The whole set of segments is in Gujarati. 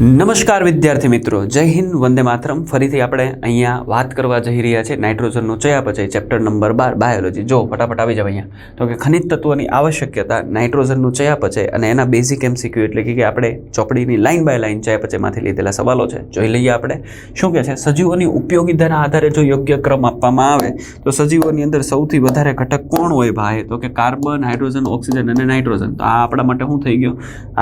નમસ્કાર વિદ્યાર્થી મિત્રો, જય હિન્દ, વંદે માતરમ. ફરીથી આપણે અહીંયા વાત કરવા જઈ રહ્યા છીએ નાઇટ્રોજનનો ચયાપચય ચેપ્ટર નંબર બાર બાયોલોજી જો, ફટાફટ આવી જાવ અહીંયા. તો કે ખનિજ તત્વોની આવશ્યકતા નાઇટ્રોજનનું ચયાપચય અને એના બેઝિક એમસીક્યુ એટલે કે કે આપણે ચોપડીની લાઇન બાય લાઇન ચયાપચયમાંથી લીધેલા સવાલો છે. જોઈ લઈએ આપણે. શું કહે છે? સજીવોની ઉપયોગિતાના આધારે જો યોગ્ય ક્રમ આપવામાં આવે, તો સજીવોની અંદર સૌથી વધારે ઘટક કોણ હોય ભાઈ? તો કે કાર્બન, હાઇડ્રોજન, ઓક્સિજન અને નાઇટ્રોજન. તો આ આપણા માટે શું થઈ ગયો?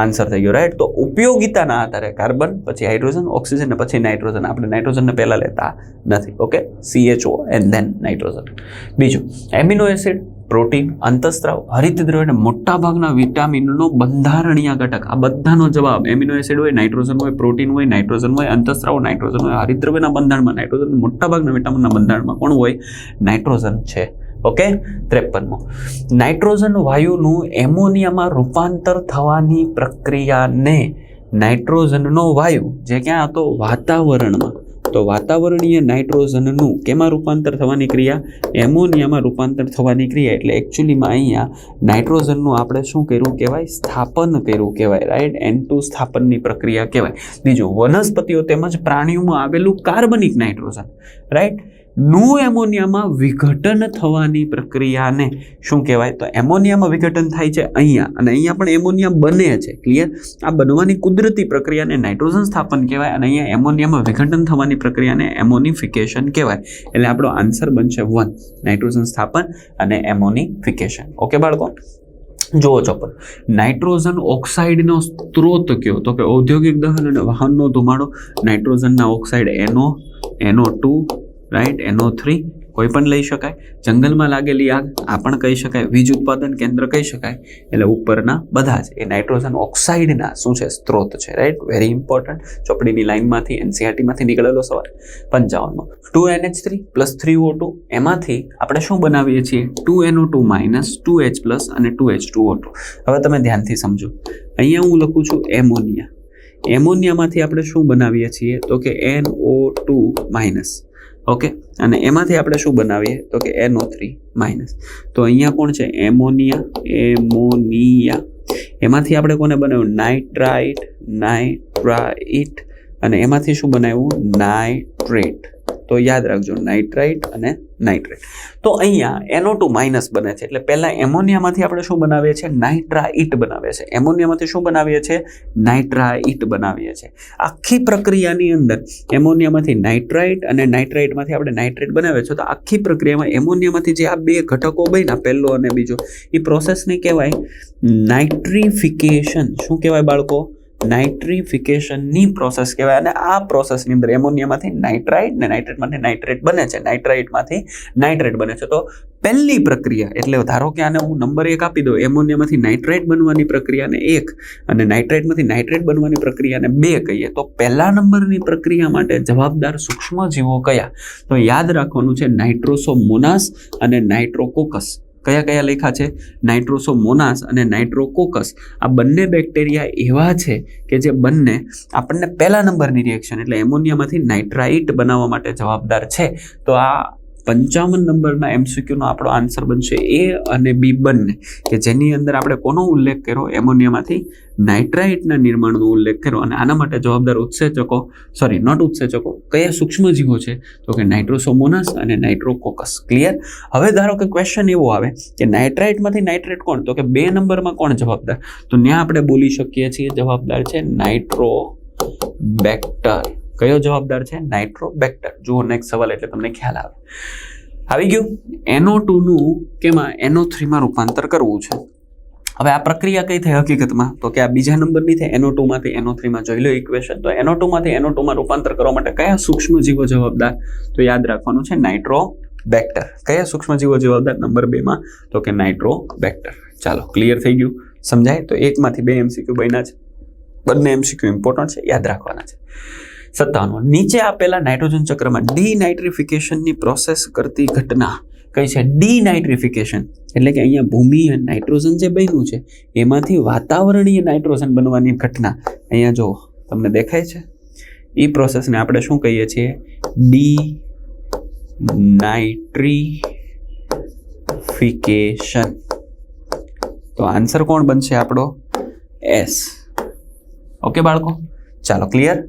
આન્સર થઈ ગયો. રાઈટ તો ઉપયોગિતાના આધારે કાર્બન, પછી હાઇડ્રોજન, ઓક્સિજન ને પછી નાઇટ્રોજન. આપણે નાઇટ્રોજનને પહેલાં લેતા નથી, okay? C H O and then nitrogen. બીજું, એમિનો એસિડ, પ્રોટીન, અંતસ્ત્રાવ હરિતદ્રવ્ય અને મોટાભાગના વિટામિનનો બંધારણીય ઘટક. આ બધાનો જવાબ એમિનો એસિડ હોય, નાઇટ્રોજન હોય, પ્રોટીન હોય, નાઇટ્રોજન હોય, અંતસ્ત્રાવ, નાઇટ્રોજન હોય, હરિતદ્રવ્યના બંધારણમાં, નાઇટ્રોજન મોટાભાગના વિટામિનના બંધારણમાં કોણ હોય? નાઇટ્રોજન છે, ઓકે? ત્રેપનમો, નાઇટ્રોજન વાયુનું એમોનિયામાં રૂપાંતર થવાની પ્રક્રિયાને નાઇટ્રોજનનો વાયુ, જે ક્યાં હતો? વાતાવરણમાં. તો વાતાવરણીય નાઇટ્રોજનનું કેમાં રૂપાંતર થવાની ક્રિયા? એમોનિયામાં રૂપાંતર થવાની ક્રિયા. એટલે એકચ્યુઅલીમાં અહીંયા નાઇટ્રોજનનું આપણે શું કર્યું કહેવાય? સ્થાપન કર્યું કહેવાય રાઈટ એન ટુ સ્થાપનની પ્રક્રિયા કહેવાય. બીજું વનસ્પતિઓ તેમજ પ્રાણીઓમાં આવેલું કાર્બનિક નાઇટ્રોજન રાઈટ નું એમોનિયામાં વિઘટન થવાની પ્રક્રિયાને શું કહેવાય? તો એમોનિયામાં વિઘટન થાય છે અહીંયા. અને અહીંયા પણ એમોનિયા બને છે. ક્લિયર આ બનવાની કુદરતી પ્રક્રિયાને નાઇટ્રોજન સ્થાપન કહેવાય અને અહીંયા એમોનિયામાં વિઘટન થવાની પ્રક્રિયાને એમોનિફિકેશન કહેવાય. એટલે આપણો આન્સર બનશે વન. નાઇટ્રોજન સ્થાપન અને એમોનિફિકેશન. ઓકે બાળકો? જુઓ ચોપર નાઇટ્રોજન ઓક્સાઇડનો સ્ત્રોત કયો? તો કે ઔદ્યોગિક દહન અને વાહનનો ધુમાડો. નાઇટ્રોજનના ઓક્સાઇડ એનો એનો ટુ રાઈટ એનો થ્રી કોઈ પણ લઈ શકાય. જંગલમાં લાગેલી આગ આ પણ કહી શકાય. વીજ ઉત્પાદન કેન્દ્ર કહી શકાય. એટલે ઉપરના બધા જ એ નાઇટ્રોજન ઓક્સાઇડના શું છે? સ્ત્રોત છે રાઈટ વેરી ઇમ્પોર્ટન્ટ ચોપડીની લાઇનમાંથી એનસીઆરટીમાંથી નીકળેલો સવાલ. પંચાવનમાં. Two N H three plus three O two એમાંથી આપણે શું બનાવીએ છીએ? Two N O two minus two H plus અને two H two O two હવે તમે ધ્યાનથી સમજો. અહીંયા હું લખું છું એમોનિયા. એમોનિયામાંથી આપણે શું બનાવીએ છીએ? તો કે N O two minus okay? અને એમાંથી આપણે શું બનાવીએ? તો કે એનઓ થ્રી માઇનસ તો અહીંયા કોણ છે? એમોનિયા. એમોનિયા. એમાંથી આપણે કોને બનાવ્યું? નાઇટ્રાઇટ નાઇટ્રાઇટ અને એમાંથી શું બનાવ્યું? નાઇટ્રેટ તો યાદ રાખજો નાઇટ્રાઇટ અને નાઇટ્રેટ તો અહીંયા એનો ટુ માઇનસ બને છે. એટલે પહેલાં એમોનિયામાંથી આપણે શું બનાવીએ છીએ? નાઇટ્રાઇટ બનાવીએ છીએ. એમોનિયામાંથી શું બનાવીએ છીએ? નાઇટ્રાઇટ બનાવીએ છીએ. આખી પ્રક્રિયાની અંદર એમોનિયામાંથી નાઇટ્રાઇટ અને નાઇટ્રાઇટમાંથી આપણે નાઇટ્રેટ બનાવીએ છીએ. તો આખી પ્રક્રિયામાં એમોનિયામાંથી જે આ બે ઘટકો બન્યા, પહેલો અને બીજો, એ પ્રોસેસને કહેવાય નાઇટ્રિફિકેશન શું કહેવાય બાળકો? નાઇટ્રિફિકેશનની પ્રોસેસ કહેવાય અને આ પ્રોસેસની અંદર એમોનિયામાંથી નાઇટ્રાઇટ ને નાઇટ્રેટમાંથી નાઇટ્રેટ બને છે. નાઇટ્રાઇટમાંથી નાઇટ્રેટ બને છે. તો પહેલી પ્રક્રિયા એટલે ધારો કે આને હું નંબર એક આપી દઉં, એમોનિયામાંથી નાઇટ્રેટ બનવાની પ્રક્રિયાને એક અને નાઇટ્રેટમાંથી નાઇટ્રેટ બનવાની પ્રક્રિયાને બે કહીએ. તો પહેલા નંબરની પ્રક્રિયા માટે જવાબદાર સૂક્ષ્મજીવો કયા? તો યાદ રાખવાનું છે નાઇટ્રોસોમોનાસ અને નાઇટ્રોકોકસ. કયા કયા લેખા છે? નાઇટ્રોસોમોનાસ અને નાઇટ્રોકોકસ. આ બંને બેક્ટેરિયા એવા છે કે જે બંને આપણને પહેલા નંબરની રિએક્શન એટલે એમોનિયામાંથી નાઇટ્રાઇટ બનાવવા માટે જવાબદાર છે. તો આ પંચાવન નંબરના એમસીક્યુનો આપણો આન્સર બનશે એ અને બી બંને. કે જેની અંદર આપણે કોનો ઉલ્લેખ કર્યો? એમોનિયામાંથી નાઇટ્રાઇટના નિર્માણનો ઉલ્લેખ કર્યો. અને આના માટે જવાબદાર ઉત્સેચકો સોરી નોટ ઉત્સેચકો, કયા સૂક્ષ્મજીવો છે? તો કે નાઇટ્રોસોમોનાસ અને નાઇટ્રોકોકસ. ક્લિયર હવે ધારો કે ક્વેશ્ચન એવો આવે કે નાઇટ્રાઇટમાંથી નાઇટ્રેટ કોણ? તો કે બે નંબરમાં કોણ જવાબદાર? તો ત્યાં આપણે બોલી શકીએ છીએ જવાબદાર છે નાઇટ્રો બેક્ટર. કયો જવાબદાર છે? નાઇટ્રોબેક્ટર. જુઓ નેક્સ્ટ સવાલ એટલે તમને ખ્યાલ આવે. આવી ગયું. એનો ટુનું કેમાં એનો થ્રીમાં રૂપાંતર કરવું છે. હવે આ પ્રક્રિયા કઈ થઈ હકીકતમાં? તો કે આ બીજા નંબરની થઈ એનો ટુમાંથી એનો થ્રીમાં જોઈ લો ઇક્વેશન તો એનો ટુમાંથી એનો ટુમાં રૂપાંતર કરવા માટે કયા સૂક્ષ્મજીવો જવાબદાર? તો યાદ રાખવાનું છે નાઇટ્રો બેક્ટર કયા સૂક્ષ્મજીવો જવાબદાર? નંબર બેમાં તો કે નાઇટ્રો બેક્ટર ચાલો ક્લિયર થઈ ગયું. સમજાય? તો એકમાંથી બે એમસીક્યુ બન્યા છે. બંને એમસીક્યુ ઇમ્પોર્ટન્ટ છે. યાદ રાખવાના છે. સત્તાવન નીચે આપેલા નાઇટ્રોજન ચક્રમાં ડીનાઇટ્રિફિકેશનની પ્રોસેસ કરતી ઘટના કઈ છે? ડીનાઇટ્રિફિકેશન. એટલે કે અહીંયા ભૂમિ અને નાઇટ્રોજન જે બન્યું છે, એમાંથી વાતાવરણીય નાઇટ્રોજન બનવાની ઘટના અહીંયા જો તમને દેખાય છે. એ પ્રોસેસને આપણે શું કહીએ છીએ? ડી નાઇટ્રીફિકેશન તો આન્સર કોણ બનશે આપણો? એસ. ઓકે બાળકો? ચાલો ક્લિયર?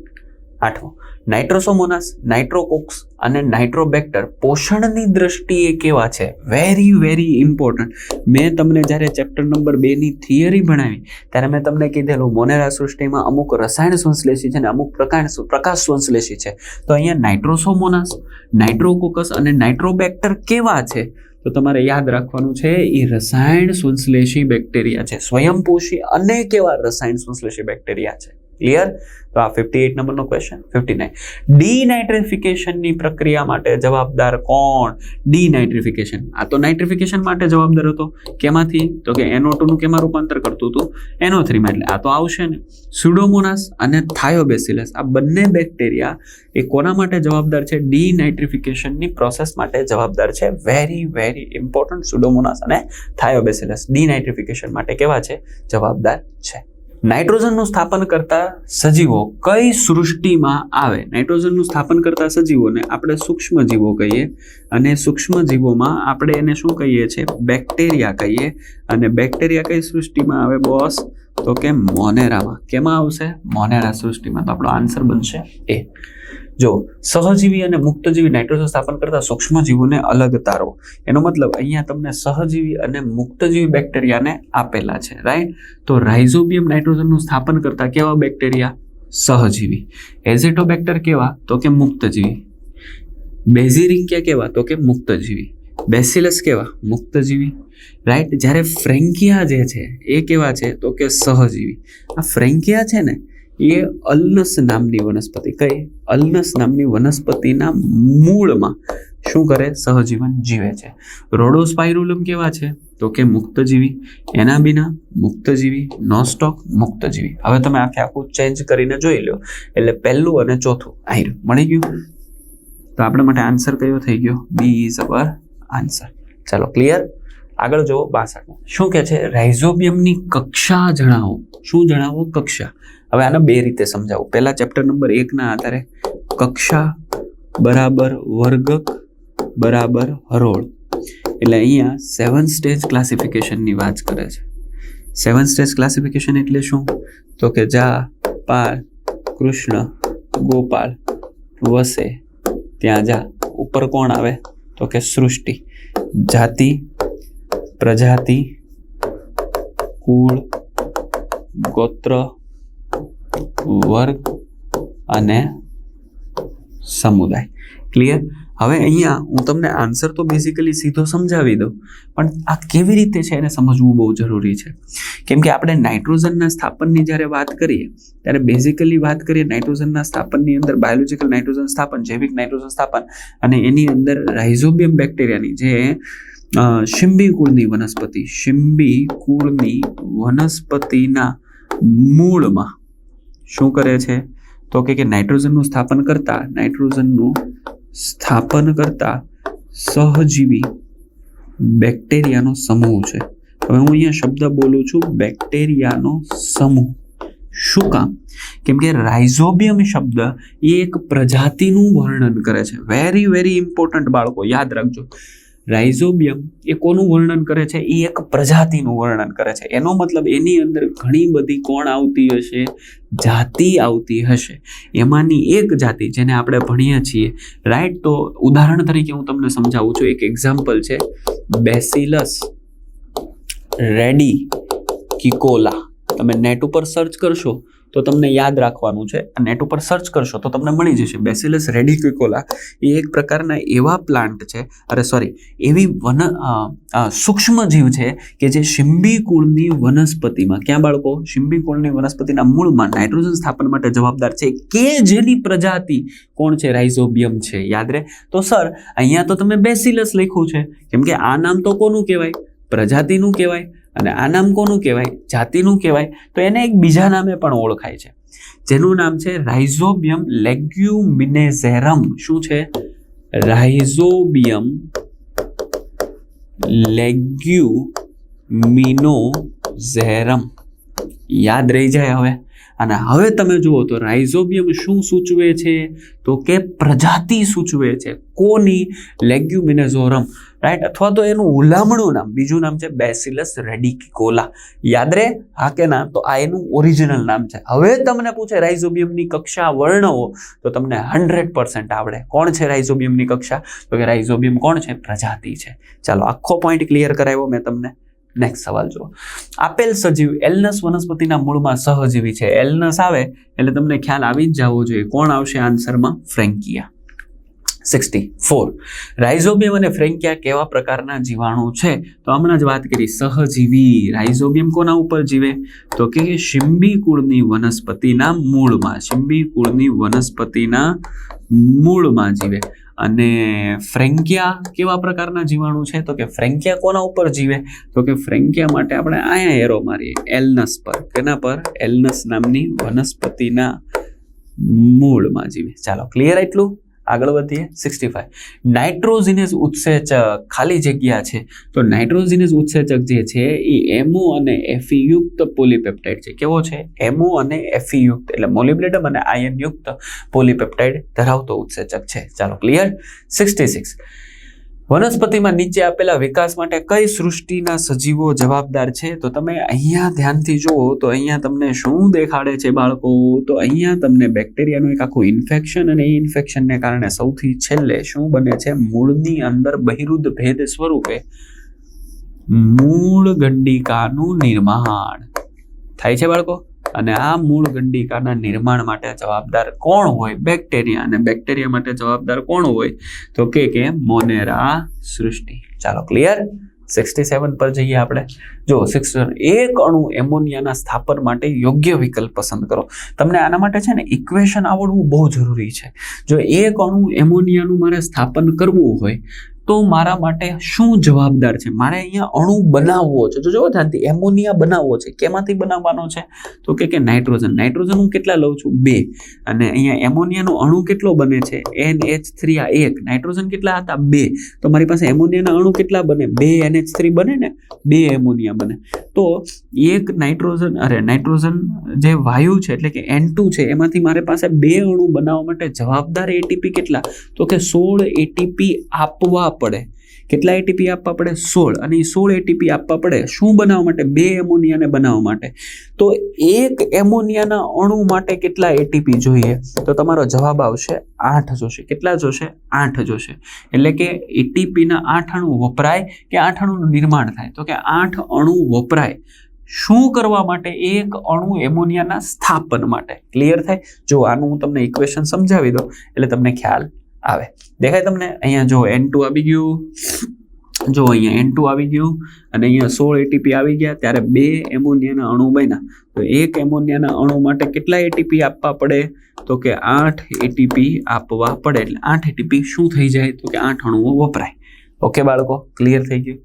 આઠમો. નાઇટ્રોસોમોનાસ નાઇટ્રોકોક્સ અને નાઇટ્રોબેક્ટર પોષણની દ્રષ્ટિએ કેવા છે? વેરી વેરી ઇમ્પોર્ટન્ટ મેં તમને જ્યારે ચેપ્ટર નંબર બેની થિયરી ભણાવી, ત્યારે મેં તમને કીધેલું મોનેરા સૃષ્ટિમાં અમુક રસાયણ સંશ્લેષી છે અને અમુક પ્રકાશ પ્રકાશ સંશ્લેષી છે. તો અહીંયા નાઇટ્રોસોમોનાસ નાઇટ્રોકોકસ અને નાઇટ્રોબેક્ટર કેવા છે? તો તમારે યાદ રાખવાનું છે એ રસાયણ સંશ્લેષી બેક્ટેરિયા છે. સ્વયંપોષી અને કેવા રસાયણ સંશ્લેષી બેક્ટેરિયા છે? ક્લિયર તો આ ફિફ્ટી એટ નંબરનો ક્વેશ્ચન ફિફ્ટી નાઇન ડીનાઇટ્રિફિકેશનની પ્રક્રિયા માટે જવાબદાર કોણ? ડીનાઇટ્રિફિકેશન આ તો નાઇટ્રિફિકેશન માટે જવાબદાર હતો. કેમાંથી? તો કે એનો ટુનું કેમાં રૂપાંતર કરતું હતું? એનો થ્રીમાં એટલે આ તો આવશે ને. સુડોમોનાસ અને થાયોબેસિલસ આ બંને બેક્ટેરિયા એ કોના માટે જવાબદાર છે? ડીનાઇટ્રિફિકેશનની પ્રોસેસ માટે જવાબદાર છે. વેરી વેરી ઇમ્પોર્ટન્ટ સુડોમોનાસ અને થાયોબેસિલસ ડીનાઇટ્રિફિકેશન માટે કેવા છે? જવાબદાર છે. નાઇટ્રોજનનું સ્થાપન કરતા સજીવો કઈ સૃષ્ટિમાં આવે? નાઇટ્રોજનનું સ્થાપન કરતા સજીવોને આપણે સૂક્ષ્મ જીવો કહીએ અને સૂક્ષ્મ જીવોમાં આપણે એને શું કહીએ છીએ? બેક્ટેરિયા કહીએ. અને બેક્ટેરિયા કઈ સૃષ્ટિમાં આવે બોસ? તો કે મોનેરામાં. કેમાં આવશે? મોનેરા સૃષ્ટિમાં. તો આપણો આન્સર બનશે એ. જો સહજીવી અને મુક્તજીવી નાઇટ્રોજન સ્થાપન કરતા સૂક્ષ્મજીવોને અલગ તારો. એનો મતલબ અહીંયા તમને સહજીવી અને મુક્તજીવી બેક્ટેરિયાને આપેલા છે રાઈટ તો રાઇઝોબિયમ નાઇટ્રોજનનું સ્થાપન કરતા કેવા બેક્ટેરિયા સહજીવી. એઝેટોબેક્ટર કેવા? તો કે મુક્તજીવી. બેઝિરિંકિયા કેવા? તો કે મુક્તજીવી. બેસિલસ કેવા? મુક્તજીવી. રાઈટ જ્યારે ફ્રેન્કિયા જે છે, એ કેવા છે? તો કે સહજીવી. આ ફ્રેન્કિયા છે ને એ અલ્નસ નામની વનસ્પતિ કઈ? અલ્નસ નામની વનસ્પતિના મૂળમાં શું કરે? સહજીવન જીવે છે. રોડોસ્પાયરુલમ કેવા છે? તો કે મુક્તજીવી. એના બિના મુક્તજીવી, નોસ્ટોક મુક્તજીવી. હવે તમે આખે આખું ચેન્જ કરીને જોઈ લો. એટલે પહેલું અને ચોથું આયર. મળી ગયું? તો આપણા માટે આન્સર કયો થઈ ગયો? બી ઇઝ અવર આન્સર ચાલો ક્લિયર આગળ જુઓ બાસઠ શું કે છે? રાઇઝોબિયમની કક્ષા જણાવો. શું જણાવો? કક્ષા. હવે આને બે રીતે સમજાવું. પહેલા ચેપ્ટર નંબર એકના આધારે કક્ષા બરાબર વર્ગક બરાબર હરોળ. એટલે અહીંયા સેવન સ્ટેજ ક્લાસિફિકેશનની વાત કરે છે. સેવન સ્ટેજ ક્લાસિફિકેશન એટલે શું? તો કે જા પાળ કૃષ્ણ, ગોપાલ, વસે, ત્યાં જા. ઉપર કોણ આવે? તો કે સૃષ્ટિ. જાતિ, પ્રજાતિ, કુળ, ગોત્ર વર્ગ અને સમુદાય. ક્લિયર હવે અહીંયા હું તમને આન્સર તો બેઝિકલી સીધો સમજાવી દઉં, પણ આ કેવી રીતે છે એને સમજવું બહુ જરૂરી છે. કેમ કે આપણે નાઇટ્રોજનના સ્થાપનની જ્યારે વાત કરીએ, ત્યારે બેઝિકલી વાત કરીએ નાઇટ્રોજનના સ્થાપનની અંદર બાયોલોજિકલ નાઇટ્રોજન સ્થાપન, જૈવિક નાઇટ્રોજન સ્થાપન, અને એની અંદર રાઇઝોબિયમ બેક્ટેરિયાની જે શિંબી કુળની વનસ્પતિ, શિંબી કુળની વનસ્પતિના મૂળમાં શું કરે છે? તો કે નાઇટ્રોજનનું સ્થાપન કરતા, નાઇટ્રોજનનું સ્થાપન કરતા સહજીવી બેક્ટેરિયાનો સમૂહ છે. હવે હું અહીંયા શબ્દ બોલું છું, બેક્ટેરિયાનો સમૂહ. શું કામ? કેમ કે રાઇઝોબિયમ શબ્દ એ એક પ્રજાતિનું વર્ણન કરે છે. વેરી વેરી ઇમ્પોર્ટન્ટ બાળકો, યાદ રાખજો. રાઇઝોબિયમ એ કોનું વર્ણન કરે છે? એ એક પ્રજાતિનું વર્ણન કરે છે. એનો મતલબ એની અંદર ઘણી બધી કોણ આવતી હશે? જાતિ આવતી હશે. એમાંની એક જાતિ જેને આપણે ભણીએ છીએ રાઈટ તો ઉદાહરણ તરીકે હું તમને સમજાવું છું. એક એક્ઝામ્પલ છે, બેસિલસ રેડી કિકોલા. તમે નેટ ઉપર સર્ચ કરશો તો તમને યાદ રાખવાનું છે નેટ ઉપર સર્ચ કરશો તો તમને મળી જશે. બેસિલસ રેડિક્યુકોલા એ એક પ્રકારના એવા પ્લાન્ટ છે અરે સોરી એવી વન અ, અ, સૂક્ષ્મ જીવ છે કે જે શિંબી કુળની વનસ્પતિમાં ક્યાં બાળકો? શિંબી કુળની વનસ્પતિના મૂળમાં નાઇટ્રોજન સ્થાપન માટે જવાબદાર છે. કે જેની પ્રજાતિ કોણ છે? રાઇઝોબિયમ છે. યાદ રહે તો સર અહીંયા તો તમે બેસિલસ લખ્યું છે. કેમ કે આ નામ તો કોનું કહેવાય? પ્રજાતિનું કહેવાય. અને આ નામ કોનું કહેવાય? જાતિનું કહેવાય? તો એને એક બીજા નામે પણ ઓળખાય છે. જેનું નામ છે રાઇઝોબિયમ લેગ્યુમિનેઝેરમ. શું છે? Rhizobium leguminosarum. યાદ રહી જાય હવે. અને હવે તમે જુઓ તો રાઇઝોબિયમ શું સૂચવે છે? તો કે પ્રજાતિ સૂચવે છે. કોની? લેગ્યુમિનેઝોરમ. રાઈટ અથવા તો એનું હુલામણું નામ, બીજું નામ છે બેસિલસ રેડિકોલા યાદ રહે? હા કે ના? તો આ એનું ઓરિજિનલ નામ છે. હવે તમને પૂછે રાઇઝોબિયમની કક્ષા વર્ણવો? તો તમને હંડ્રેડ પર્સન્ટ આવડે. કોણ છે રાઇઝોબિયમની કક્ષા? તો કે રાઇઝોબિયમ કોણ છે? પ્રજાતિ છે. ચાલો, આખો પોઈન્ટ ક્લિયર કરાવ્યો મેં તમને. નેક્સ્ટ સવાલ જુઓ. આપેલ સજીવ એલનસ વનસ્પતિના મૂળમાં સહજીવી છે. એલનસ આવે, એટલે તમને ખ્યાલ આવી જ જવો જોઈએ. કોણ આવશે આન્સરમાં? ફ્રેન્કિયા સિક્સટી ફોર રાઇઝોબિયમ અને ફ્રેન્કિયા કેવા પ્રકારના જીવાણુ છે? તો હમણાં જ વાત કરી, સહજીવી રાઇઝોબિયમ કોના ઉપર જીવે? તો કે શિંબી કુળની વનસ્પતિના મૂળમાં, શિંબી કુળની વનસ્પતિના મૂળમાં જીવે. અને ફ્રેન્કિયા કેવા પ્રકારના જીવાણુ છે? તો કે ફ્રેન્કિયા કોના ઉપર જીવે? તો કે ફ્રેન્કિયા માટે આપણે અહીંયા એરો મારીએ એલનસ પર. કેના પર? એલનસ નામની વનસ્પતિના મૂળમાં જીવે. ચાલો ક્લિયર એટલું? આગળ વધીએ સિક્સટી ફાઈવ નાઇટ્રોજિનેસ ઉત્સેચક ખાલી જગ્યા છે. તો નાઇટ્રોજિનેસ ઉત્સેચક જે છે, એ એમો અને એફી યુક્ત પોલીપેપ્ટાઇડ છે. કેવો છે? એમો અને એફી યુક્ત એટલે મોલિબ્લેડમ અને આયન યુક્ત પોલીપેપ્ટાઇડ ધરાવતો ઉત્સેચક છે. ચાલો ક્લિયર સિક્સટી સિક્સ વનસ્પતિમાં નીચે આપેલા વિકાસ માટે કઈ સૃષ્ટિના સજીવો જવાબદાર છે? તો તમે અહીંયા ધ્યાનથી જુઓ, તો અહીંયા તમને શું દેખાડે છે બાળકો? તો અહીંયા તમને બેક્ટેરિયાનું એક આખું ઇન્ફેક્શન અને એ ઇન્ફેક્શનને કારણે સૌથી છેલ્લે શું બને છે? મૂળની અંદર બહિરુદ્ધ ભેદ સ્વરૂપે મૂળ ગંડિકાનું નિર્માણ થાય છે બાળકો. અને આ મૂળ ગંડિકાના નિર્માણ માટે જવાબદાર કોણ હોય? બેક્ટેરિયા. અને બેક્ટેરિયા માટે જવાબદાર કોણ હોય? તો કે કે મોનેરા સૃષ્ટિ. ચાલો ક્લિયર સિક્સટી સેવન પર જઈએ આપણે. જો સિક્સ એક અણુ એમોનિયાના સ્થાપન માટે યોગ્ય વિકલ્પ પસંદ કરો. તમને આના માટે છે ને ઇક્વેશન આવડવું બહુ જરૂરી છે. જો એક અણુ એમોનિયાનું મારે સ્થાપન કરવું હોય તો મારા માટે શું જવાબદાર છે? મારે અહીંયા અણુ બનાવવો છે. જો જો ધ્યાનથી, એમોનિયા બનાવવો છે. કેમાંથી બનાવવાનો છે? તો કે કે નાઇટ્રોજન. નાઇટ્રોજન હું કેટલા લઉં છું? બે. અને અહીંયા એમોનિયાનો અણુ કેટલો બને છે? એન એચ થ્રી આ એક. નાઇટ્રોજન કેટલા હતા? બે. તો મારી પાસે એમોનિયાના અણુ કેટલા બને? બે એન એચ થ્રી બને ને, બે એમોનિયા બને. તો એક નાઇટ્રોજન, અરે, નાઇટ્રોજન જે વાયુ છે, એટલે કે એન ટુ છે, એમાંથી મારી પાસે બે અણુ બનાવવા માટે જવાબદાર એટીપી કેટલા? તો કે સોળ એટીપી આપવા પડે. કેટલા એટીપી આપવા પડે? સોળ. અને એ સોળ એટીપી આપવા પડે શું બનાવવા માટે? બે એમોનિયાને બનાવવા માટે. તો એક એમોનિયાના અણુ માટે કેટલા એટીપી જોઈએ? તો તમારો જવાબ આવશે આઠ જોશે. કેટલા જોશે? આઠ જોશે. એટલે કે એટીપીના આઠ અણુ વપરાય કે આઠ અણુનું નિર્માણ થાય? તો કે આઠ અણુ વપરાય. શું કરવા માટે? એક અણુ એમોનિયાના સ્થાપન માટે. ક્લિયર થાય? જો આનું હું તમને ઇક્વેશન સમજાવી દઉં, એટલે તમને ખ્યાલ આવે. દેખાય તમને? અહીંયા જો એન ટુ આવી ગયું. જો અહીંયા એન ટુ આવી ગયું અને અહીંયા સોળ એટીપી આવી ગયા. ત્યારે બે એમોનિયાના અણુ બન્યા. તો એક એમોનિયાના અણુ માટે કેટલા એટીપી આપવા પડે? તો કે આઠ એટીપી આપવા પડે. એટલે આઠ એટીપી શું થઈ જાય? તો કે આઠ અણુઓ વપરાય. ઓકે બાળકો ક્લિયર થઈ ગયું?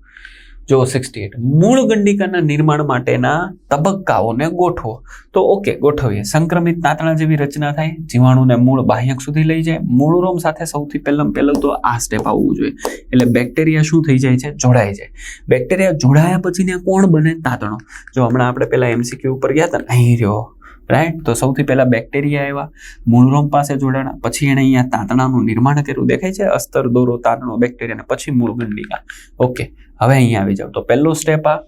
જો સિક્સટી એટ મૂળ ગંડિકાના નિર્માણ માટેના તબક્કાઓને ગોઠવો. તો ઓકે, ગોઠવીએ. સંક્રમિત તાંતણા જેવી રચના થાય, જીવાણુને મૂળ બાહ્યક સુધી લઈ જાય. મૂળરોમ સાથે સૌથી પહેલાં પહેલું તો આ સ્ટેપ આવવું જોઈએ. એટલે બેક્ટેરિયા શું થઈ જાય છે? જોડાઈ જાય. બેક્ટેરિયા જોડાયા પછી ને કોણ બને? તાંતણો. જો હમણાં આપણે પહેલાં એમસીક્યુ ઉપર ગયા હતા અહીં રહ્યો. રાઈટ તો સૌથી પહેલાં બેક્ટેરિયા આવ્યા. મૂળરોમ પાસે જોડાણા. પછી એણે અહીંયા તાંતણાનું નિર્માણ કર્યું. દેખાય છે? અસ્તર દોરો, તાંતણો બેક્ટેરિયા ને પછી મૂળ ગંડિકા. ઓકે. હવે અહીંયા આવી જાવ તો પહેલો સ્ટેપ આ.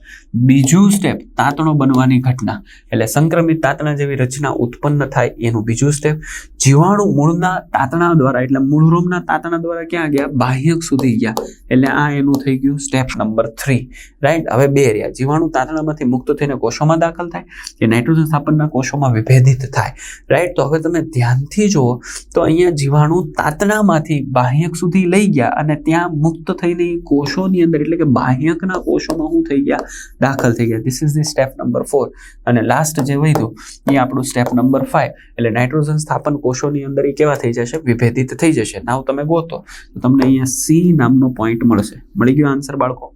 બીજું સ્ટેપ તાંતણો બનવાની ઘટના. એટલે સંક્રમિત તાંતણા જેવી રચના ઉત્પન્ન થાય એનું બીજું સ્ટેપ જીવાણુ મૂળના તાંતણા દ્વારા, એટલે મૂળરોમના તાંતણા દ્વારા ક્યાં ગયા? બાહ્યક સુધી ગયા. એટલે આ એનું થઈ ગયું સ્ટેપ નંબર થ્રી રાઈટ હવે બે રહ્યા. જીવાણુ તાંતણામાંથી મુક્ત થઈને કોષોમાં દાખલ થાય કે નાઇટ્રોજન સ્થાપનના કોષોમાં વિભેદિત થાય. રાઈટ તો હવે તમે ધ્યાનથી જુઓ તો અહીંયા જીવાણુ તાંતણામાંથી બાહ્યક સુધી લઈ ગયા અને ત્યાં મુક્ત થઈને કોષોની અંદર, એટલે કે બાહ્યકના કોષોમાં શું થઈ ગયા? દાખલ થઈ ગયા. This is the step number four અને લાસ્ટ જે વધ્યું, એ આપણું સ્ટેપ નંબર ફાઇવ એટલે નાઇટ્રોજન સ્થાપન કોષોની અંદર એ કેવા થઈ જશે? વિભેદિત થઈ જશે. નાવ તમે ગોતો. તો તમને અહીંયા સી નામનો પોઈન્ટ મળશે. મળી ગયો આન્સર બાળકો?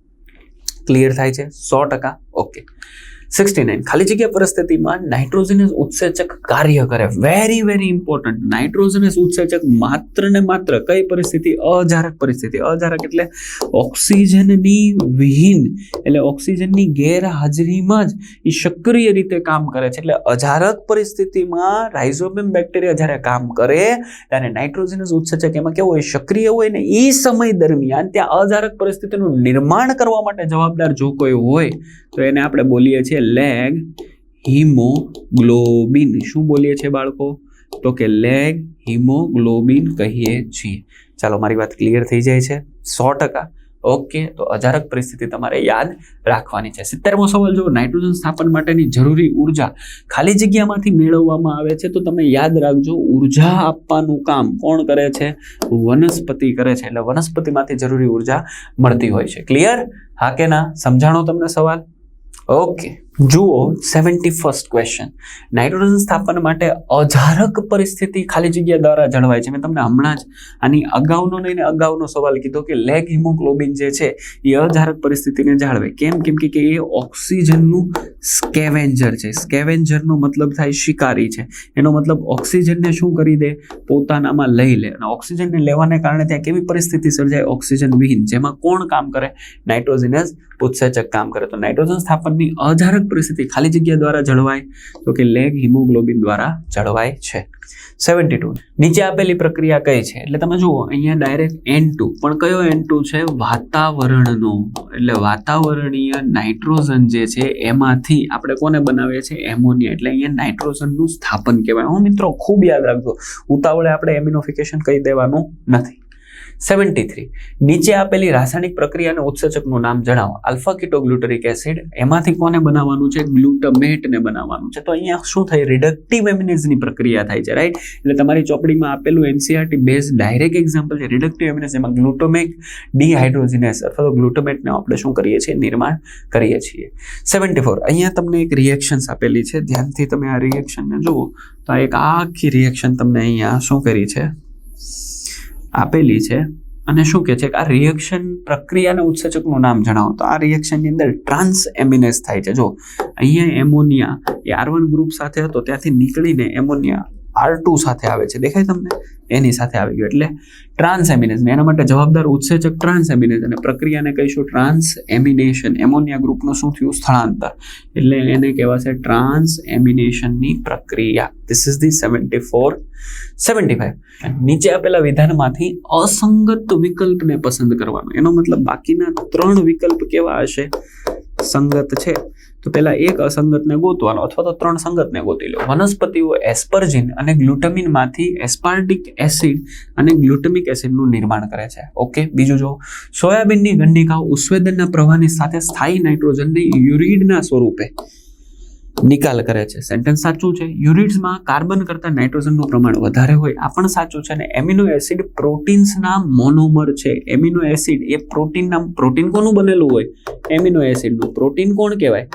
ક્લિયર થાય છે? સો ટકા? ઓકે સિક્સટી નાઇન ખાલી જગ્યા પરિસ્થિતિમાં નાઇટ્રોજનસ ઉત્સેચક કાર્ય કરે. વેરી વેરી ઇમ્પોર્ટન્ટ નાઇટ્રોજનસ ઉત્સેચક માત્ર ને માત્ર કઈ પરિસ્થિતિ? અજારક પરિસ્થિતિ. અજારક એટલે ઓક્સિજનની વિહીન. એટલે ઓક્સિજનની ગેરહાજરીમાં જ એ સક્રિય રીતે કામ કરે છે. એટલે અજારક પરિસ્થિતિમાં રાઇઝોબિયમ બેક્ટેરિયા જ્યારે કામ કરે, ત્યારે નાઇટ્રોજનસ ઉત્સેચક એમાં કેવું હોય? સક્રિય હોય ને એ સમય દરમિયાન ત્યાં અજારક પરિસ્થિતિનું નિર્માણ કરવા માટે જવાબદાર જો કોઈ હોય, તો એને આપણે બોલીએ છીએ લેગ હિમોગ્લોબિન શું બોલીએ છીએ બાળકો? તો કે લેગ હિમોગ્લોબિન કહીએ છીએ. ચાલો, મારી વાત ક્લિયર થઈ જાય છે. સો ટકા. ઓકે, તો અજારક પરિસ્થિતિ તમારે યાદ રાખવાની છે. સિત્તેરમો સવાલ, જો નાઇટ્રોજન સ્થાપન માટેની જરૂરી ઊર્જા ખાલી જગ્યામાંથી મેળવવામાં આવે છે, તો તમે યાદ રાખજો, ઊર્જા આપવાનું કામ કોણ કરે છે? વનસ્પતિ કરે છે. એટલે વનસ્પતિમાંથી જરૂરી ઊર્જા મળતી હોય છે. ક્લિયર હા કે ના? સમજાણો તમને સવાલ? ઓકે. જુઓ સેવન્ટી ફર્સ્ટ ક્વેશ્ચન નાઇટ્રોજન સ્થાપન માટે અજારક પરિસ્થિતિ ખાલી જગ્યા દ્વારા જળવાય છે. મેં તમને હમણાં જ આની અગાઉનો ને અગાઉનો સવાલ કીધો કે લેગ હિમોગ્લોબિન જે છે, એ અજારક પરિસ્થિતિને જાળવે. કેમ? કેમ કે એ ઓક્સિજનનું સ્કેવેન્જર છે. સ્કેવેન્જરનો મતલબ થાય શિકારી છે. એનો મતલબ ઓક્સિજનને શું કરી દે? પોતાનામાં લઈ લે. અને ઓક્સિજનને લેવાને કારણે ત્યાં કેવી પરિસ્થિતિ સર્જાય? ઓક્સિજન વિહીન. જેમાં કોણ કામ કરે? નાઇટ્રોજનસ ઉત્સેચક કામ કરે. તો નાઇટ્રોજન સ્થાપનની અજારક પરિસ્થિતિ ખાલી જગ્યા દ્વારા જળવાય તો કે લેગ હિમોગ્લોબિન દ્વારા જળવાય છે. સેવન્ટી ટુ નીચે આપેલી પ્રક્રિયા કઈ છે? એટલે તમે જુઓ, અહીંયા ડાયરેક્ટ એન ટુ પણ કયો એન છે? વાતાવરણનો. એટલે વાતાવરણીય નાઇટ્રોજન જે છે, એમાંથી આપણે કોને બનાવીએ છીએ? એમોનિયા. એટલે અહીંયા નાઇટ્રોજનનું સ્થાપન કહેવાય. હું મિત્રો, ખૂબ યાદ રાખજો. ઉતાવળે આપણે એમિનોફિકેશન કહી દેવાનું નથી. સેવન્ટી થ્રી નીચે આપેલી રાસાયણિક પ્રક્રિયા અને ઉત્સેચકનું નામ જણાવો. આલ્ફા કિટોગ્લુટરિક એસિડ, એમાંથી કોને બનાવવાનું છે? ગ્લુટમેટને બનાવવાનું છે. તો અહીંયા શું થાય? રિડક્ટિવ એમિનેઝની પ્રક્રિયા થાય છે રાઈટ એટલે તમારી ચોપડીમાં આપેલું એનસીઆરટી બેઝ ડાયરેક્ટ એક્ઝામ્પલ છે. રિડક્ટિવ એમિનેઝ એમાં ગ્લુટોમેક ડિહાઇડ્રોજિનેસ અથવા તો ગ્લુટોમેટને આપણે શું કરીએ છીએ? નિર્માણ કરીએ છીએ. સેવન્ટી ફોર અહીંયા તમને એક રિએક્શન્સ આપેલી છે. ધ્યાનથી તમે આ રિએક્શનને જુઓ. તો આ એક આખી રિએક્શન તમને અહીંયા શું કરી છે? આપેલી છે. અને શું કહે છે કે આ રિએક્શન પ્રક્રિયાના ઉત્સેચકનું નામ જણાવો. તો આ રિએક્શનની અંદર ટ્રાન્સ એમિનેસ થાય છે. જો અહીંયા એમોનિયા એ આર વન ગ્રુપ સાથે હતો, ત્યાંથી નીકળીને એમોનિયા આર ટુ સાથે આવે છે. દેખાય તમને? એની સાથે આવી ગયો. એટલે ટ્રાન્સ એમિનેશન એના માટે જવાબદાર ઉત્સેચક ટ્રાન્સ એમિનેશન અને પ્રક્રિયાને કહીશું ટ્રાન્સ એમિનેશન એમોનિયા ગ્રુપનું શું થયું? સ્થળાંતર. એટલે એને કહેવાશે ટ્રાન્સ એમિનેશનની પ્રક્રિયા. This is the seventy four seventy five નીચે આપેલા વિધાનમાંથી અસંગત વિકલ્પને પસંદ કરવાનો. એનો મતલબ બાકીના ત્રણ વિકલ્પ કેવા હશે? સંગત છે. તો પહેલા એક અસંગતને ગોતવાનો અથવા તો ત્રણ સંગતને ગોતી લો. વનસ્પતિઓ એસ્પર્જિન અને ગ્લુટમિનમાંથી એસ્પાર્ટિક એસિડ અને ગ્લુટમિક એસિડનું નિર્માણ કરે છે. ઓકે બીજું જો સોયાબીનની ગંડિકાઓ ઉસ્વેદનના પ્રવાહની સાથે સ્થાયી નાઇટ્રોજનને યુરિડના સ્વરૂપે નિકાલ કરે છે. સેન્ટેન્સ સાચું છે. યુરિડ્સમાં કાર્બન કરતાં નાઇટ્રોજનનું પ્રમાણ વધારે હોય, આ પણ સાચું છે અને એમિનો એસિડ પ્રોટીન્સના મોનોમર છે. એમિનો એસિડ એ પ્રોટીનના, પ્રોટીન કોનું બનેલું હોય? એમિનો એસિડનું પ્રોટીન કોણ કહેવાય?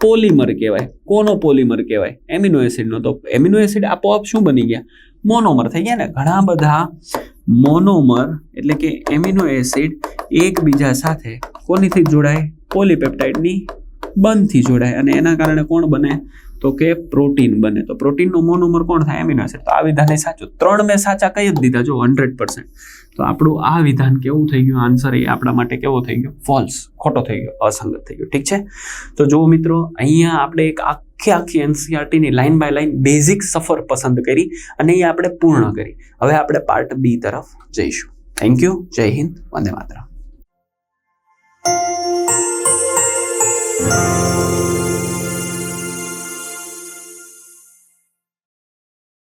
પોલિમર કહેવાય. કોનો પોલિમર કહેવાય? એમિનો એસિડનો તો એમિનો એસિડ આપોઆપ શું બની ગયા? મોનોમર થઈ ગયા ને? ઘણા બધા મોનોમર એટલે કે એમિનો એસિડ એકબીજા સાથે કોનીથી જોડાય? પોલીપેપ્ટાઇડની બંધથી જોડાય અને એના કારણે કોણ બને? તો કે પ્રોટીન બને. તો પ્રોટીનનો મોનોમર કોણ થાય? Amino acid. તો આ વિધાન સાચું. ત્રણ મેં સાચા કઈ જ દીધા. જો હંડ્રેડ પર્સન્ટ તો આપણું આ વિધાન કેવું થઈ ગયું? આન્સર એ આપણા માટે કેવો થઈ ગયો? ફોલ્સ ખોટો થઈ ગયો. અસંગત થઈ ગયો. ઠીક છે? તો જુઓ મિત્રો, અહીંયા આપણે એક આખી આખી એનસીઆરટીની લાઇન બાય લાઇન બેઝિક સફર પસંદ કરી અને એ આપણે પૂર્ણ કરી. હવે આપણે પાર્ટ બી તરફ જઈશું. થેન્ક યુ જય હિન્દ. વંદે માતરમ. Thank you.